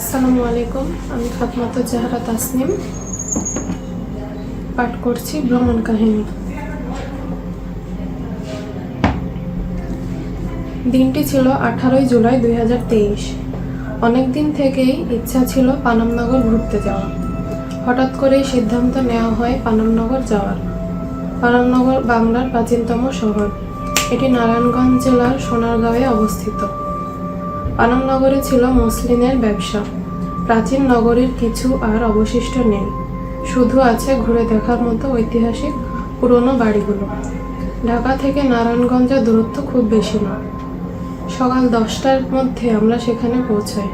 আসসালামু আলাইকুম, আমি ফাতমাত জাহারা তাসনিম। পাঠ করছি ভ্রমণ কাহিনী। দিনটি ছিল আঠারোই জুলাই দুই হাজার তেইশ। অনেক দিন থেকেই ইচ্ছা ছিল পানামনগর ঘুরতে যাওয়া হঠাৎ করেই সিদ্ধান্ত নেওয়া হয় পানামনগর যাওয়ার। পানামনগর বাংলার প্রাচীনতম শহর। এটি নারায়ণগঞ্জ জেলার সোনারগাঁওয়ে অবস্থিত। পানামনগরে ছিল মুসলিমের ব্যবসা। প্রাচীন নগরীর কিছু আর অবশিষ্ট নেই। শুধু আছে ঘুরে দেখার মতো ঐতিহাসিক পুরনো বাড়িগুলো। ঢাকা থেকে নারায়ণগঞ্জের দূরত্ব খুব বেশি নয় সকাল দশটার মধ্যে আমরা সেখানে পৌঁছাই।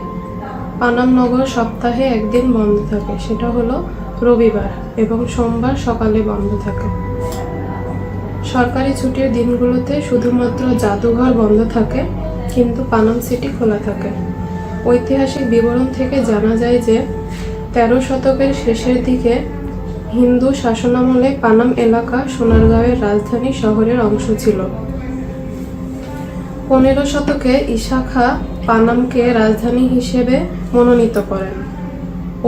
পানামনগর সপ্তাহে একদিন বন্ধ থাকে, সেটা হলো রবিবার এবং সোমবার সকালে বন্ধ থাকে। সরকারি ছুটির দিনগুলোতে শুধুমাত্র জাদুঘর বন্ধ থাকে কিন্তু পানাম সিটি খোলা থাকে। ঐতিহাসিক বিবরণ থেকে জানা যায় যে, তেরো শতকের শেষের দিকে হিন্দু শাসনামলে পানাম এলাকা সোনারগাঁওয়ের রাজধানী শহরের অংশ ছিল। পনেরো শতকে ইশাখা পানামকে রাজধানী হিসেবে মনোনীত করেন।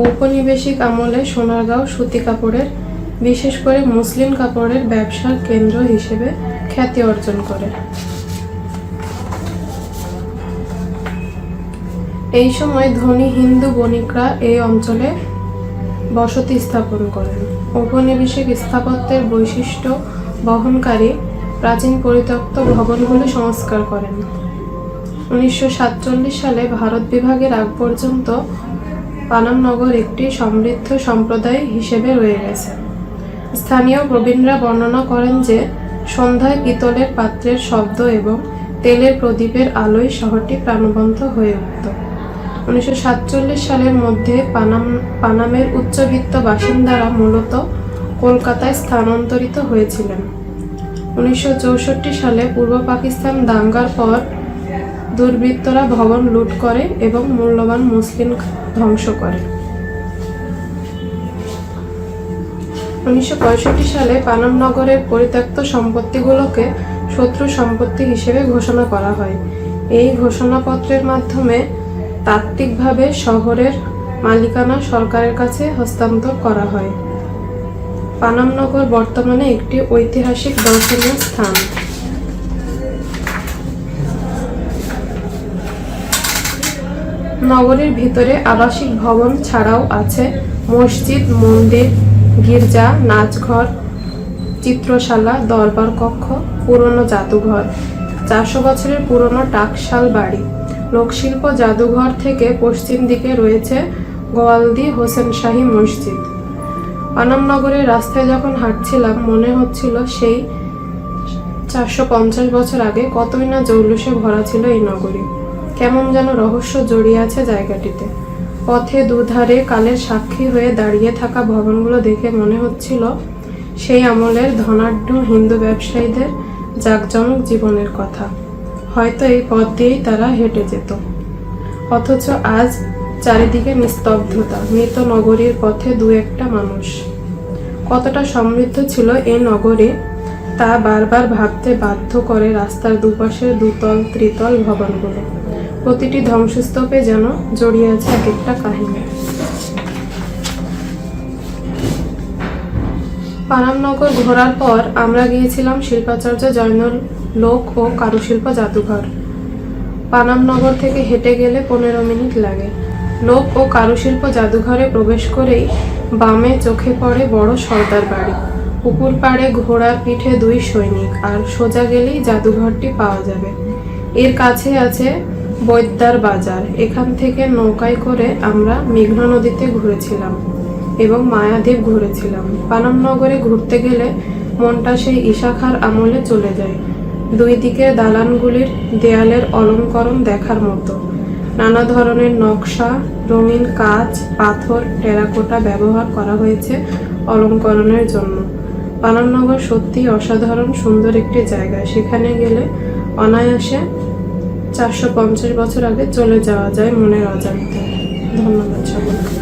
ঔপনিবেশিক আমলে সোনারগাঁও সুতি কাপড়ের, বিশেষ করে মুসলিম কাপড়ের ব্যবসার কেন্দ্র হিসেবে খ্যাতি অর্জন করে এই সময় ধনী হিন্দু বণিকরা এই অঞ্চলে বসতি স্থাপন করেন। ঔপনিবেশিক স্থাপত্যের বৈশিষ্ট্য বহনকারী প্রাচীন পরিত্যক্ত ভবনগুলি সংস্কার করেন। উনিশশো সাতচল্লিশ সালে ভারত বিভাগের আগ পর্যন্ত পানামনগর একটি সমৃদ্ধ সম্প্রদায় হিসেবে রয়ে গেছে। স্থানীয় প্রবীণরা বর্ণনা করেন যে, সন্ধ্যায় পিতলের পাত্রের শব্দ এবং তেলের প্রদীপের আলোয় শহরটি প্রাণবন্ত হয়ে উঠত। উনিশশো সাতচল্লিশ সালের মধ্যে পানাম, পানামের উচ্চবিত্ত বাসিন্দারা মূলত কলকাতায় স্থানান্তরিত হয়েছিলেন। উনিশশো চৌষট্টি সালে পূর্ব পাকিস্তান দাঙ্গার পর দুর্বৃত্তরা ভবন লুট করে এবং মূল্যবান মুসলিম ধ্বংস করে। উনিশশো পঁয়ষট্টি সালে পানাম নগরের পরিত্যক্ত সম্পত্তিগুলোকে শত্রু সম্পত্তি হিসেবে ঘোষণা করা হয়। এই ঘোষণাপত্রের মাধ্যমে তাত্ত্বিকভাবে শহরের মালিকানা সরকারের কাছে হস্তান্তর করা হয়। পানামনগর বর্তমানে একটি ঐতিহাসিক দর্শনীয় স্থান। নগরীর ভিতরে আবাসিক ভবন ছাড়াও আছে মসজিদ, মন্দির, গির্জা, নাচঘর, চিত্রশালা, দরবার কক্ষ, পুরনো জাদুঘর, চারশো বছরের পুরনো টাকশাল বাড়ি। লোকশিল্প জাদুঘর থেকে পশ্চিম দিকে রয়েছে গোয়ালদি হোসেন শাহী মসজিদ। আনামনগরের রাস্তায় যখন হাঁটছিলাম, মনে হচ্ছিল সেই চারশো পঞ্চাশ বছর আগে কতই না জৌলুসে ভরা ছিল এই নগরী। কেমন যেন রহস্য জড়িয়ে আছে জায়গাটিতে। পথে দুধারে কালের সাক্ষী হয়ে দাঁড়িয়ে থাকা ভবনগুলো দেখে মনে হচ্ছিল সেই আমলের ধনাঢ্য হিন্দু ব্যবসায়ীদের জাঁকজমক জীবনের কথা। হয়তো এই পথ দিয়েই তারা হেঁটে যেত। অথচ আজ চারিদিকে নিস্তব্ধতা, মৃত নগরীর পথে দু একটা মানুষ। কতটা সমৃদ্ধ ছিল এই নগরে, তা বারবার ভাবতে বাধ্য করে রাস্তার দুপাশের দুতল, ত্রিতল ভবনগুলো। প্রতিটি ধ্বংসস্তূপে যেন জড়িয়ে আছে এক একটা কাহিনী। পানামনগর ঘোরার পর আমরা গিয়েছিলাম শিল্পাচার্য জয়নুল লোক ও কারুশিল্প জাদুঘর। পানামনগর থেকে হেঁটে গেলে পনেরো মিনিট লাগে। লোক ও কারুশিল্প জাদুঘরে প্রবেশ করেই বামে চোখে পড়ে বড় সর্দার বাড়ি। পুকুর পাড়ে ঘোড়ার পিঠে দুই সৈনিক, আর সোজা গেলেই জাদুঘরটি পাওয়া যাবে। এর কাছে আছে বৈদ্যার বাজার। এখান থেকে নৌকায় করে আমরা মেঘনা নদীতে ঘুরেছিলাম। এবং মায়াদ্বীপ ঘুরেছিলাম। পানামনগরে ঘুরতে গেলে মনটা সেই ইশাখার আমলে চলে যায়। দুই দিকে দালানগুলির দেয়ালের অলঙ্করণ দেখার মতো। নানা ধরনের নকশা, রঙিন কাচ, পাথর, টেরাকোটা ব্যবহার করা হয়েছে অলঙ্করণের জন্য। পানামনগর সত্যি অসাধারণ সুন্দর একটি জায়গা। সেখানে গেলে অনায়াসে চারশো পঞ্চাশ বছর আগে চলে যাওয়া যায় মনের অজান্তে। ধন্যবাদ সকলকে।